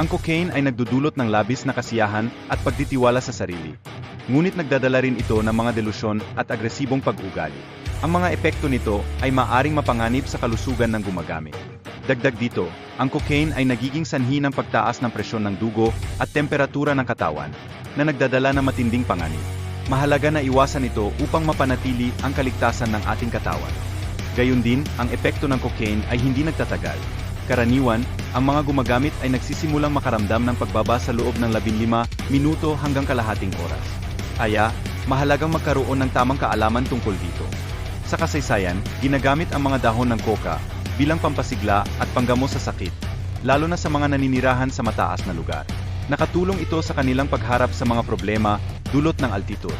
Ang cocaine ay nagdudulot ng labis na kasiyahan at pagtitiwala sa sarili. Ngunit nagdadala rin ito ng mga delusyon at agresibong pag-ugali. Ang mga epekto nito ay maaring mapanganib sa kalusugan ng gumagamit. Dagdag dito, ang cocaine ay nagiging sanhi ng pagtaas ng presyon ng dugo at temperatura ng katawan, na nagdadala ng matinding panganib. Mahalaga na iwasan ito upang mapanatili ang kaligtasan ng ating katawan. Gayun din, ang epekto ng cocaine ay hindi nagtatagal. Karaniwan, ang mga gumagamit ay nagsisimulang makaramdam ng pagbaba sa loob ng 15 minuto hanggang kalahating oras. Kaya, mahalagang magkaroon ng tamang kaalaman tungkol dito. Sa kasaysayan, ginagamit ang mga dahon ng coca bilang pampasigla at panggamo sa sakit, lalo na sa mga naninirahan sa mataas na lugar. Nakatulong ito sa kanilang pagharap sa mga problema dulot ng altitude.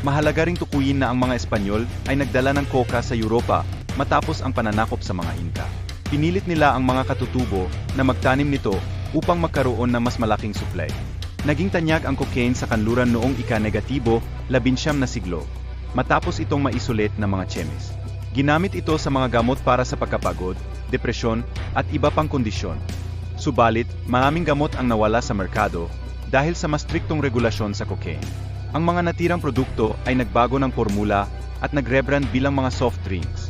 Mahalaga ring tukuyin na ang mga Espanyol ay nagdala ng coca sa Europa matapos ang pananakop sa mga Inca. Pinilit nila ang mga katutubo na magtanim nito upang magkaroon ng mas malaking supply. Naging tanyag ang cocaine sa kanluran noong ika-negatibo, labinsyam na siglo, matapos itong maisolet ng mga Chemis. Ginamit ito sa mga gamot para sa pagkapagod, depresyon, at iba pang kondisyon. Subalit, maraming gamot ang nawala sa merkado dahil sa mas striktong regulasyon sa cocaine. Ang mga natirang produkto ay nagbago ng formula at nag-rebrand bilang mga soft drinks.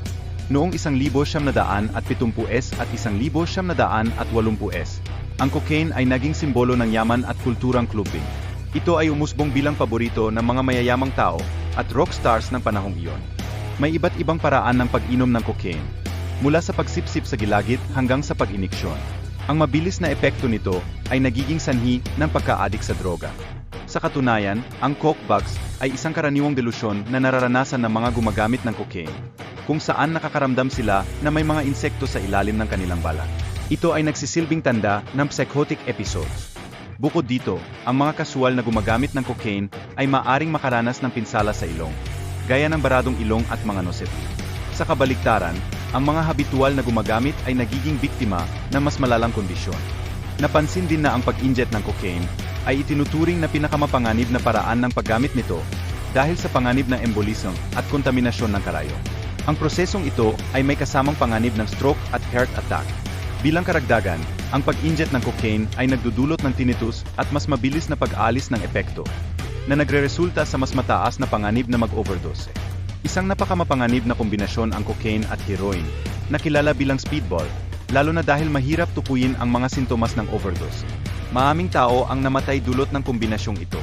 Noong 1970s at 1980s, ang cocaine ay naging simbolo ng yaman at kulturang clubbing. Ito ay umusbong bilang paborito ng mga mayayamang tao at rock stars ng panahong iyon. May iba't ibang paraan ng pag-inom ng cocaine, mula sa pagsipsip sa gilagid hanggang sa pag-iniksyon. Ang mabilis na epekto nito ay nagiging sanhi ng pagka-adik sa droga. Sa katunayan, ang coke bugs ay isang karaniwang delusyon na nararanasan ng mga gumagamit ng cocaine, kung saan nakakaramdam sila na may mga insekto sa ilalim ng kanilang balak. Ito ay nagsisilbing tanda ng psychotic episodes. Bukod dito, ang mga kasual na gumagamit ng cocaine ay maaring makaranas ng pinsala sa ilong, gaya ng baradong ilong at mga noset. Sa kabaliktaran, ang mga habitual na gumagamit ay nagiging biktima ng mas malalang kondisyon. Napansin din na ang pag-injet ng cocaine ay itinuturing na pinakamapanganib na paraan ng paggamit nito dahil sa panganib ng embolism at kontaminasyon ng karayo. Ang prosesong ito ay may kasamang panganib ng stroke at heart attack. Bilang karagdagan, ang pag-injet ng cocaine ay nagdudulot ng tinnitus at mas mabilis na pag-alis ng epekto, na nagreresulta sa mas mataas na panganib na mag-overdose. Isang napakamapanganib na kombinasyon ang cocaine at heroin, na kilala bilang speedball, lalo na dahil mahirap tukuyin ang mga sintomas ng overdose. Maaming tao ang namatay dulot ng kombinasyong ito.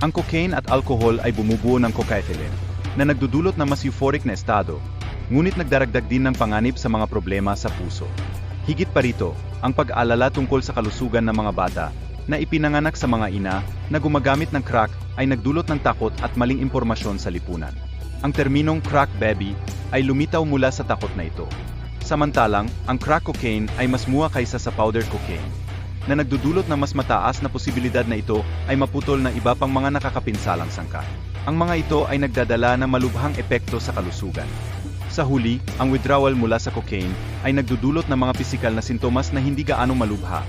Ang cocaine at alcohol ay bumubuo ng cocaethylene, na nagdudulot ng mas euphoric na estado, ngunit nagdaragdag din ng panganib sa mga problema sa puso. Higit pa rito, ang pag-alala tungkol sa kalusugan ng mga bata na ipinanganak sa mga ina na gumagamit ng crack ay nagdulot ng takot at maling impormasyon sa lipunan. Ang terminong crack baby ay lumitaw mula sa takot na ito. Samantalang, ang crack cocaine ay mas muwa kaysa sa powder cocaine, na nagdudulot ng mas mataas na posibilidad na ito ay maputol ng iba pang mga nakakapinsalang sangka. Ang mga ito ay nagdadala ng malubhang epekto sa kalusugan. Sa huli, ang withdrawal mula sa cocaine ay nagdudulot ng mga pisikal na sintomas na hindi gaano malubha.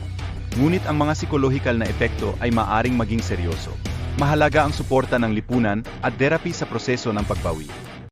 Ngunit ang mga psikolohikal na epekto ay maaring maging seryoso. Mahalaga ang suporta ng lipunan at therapy sa proseso ng pagbawi.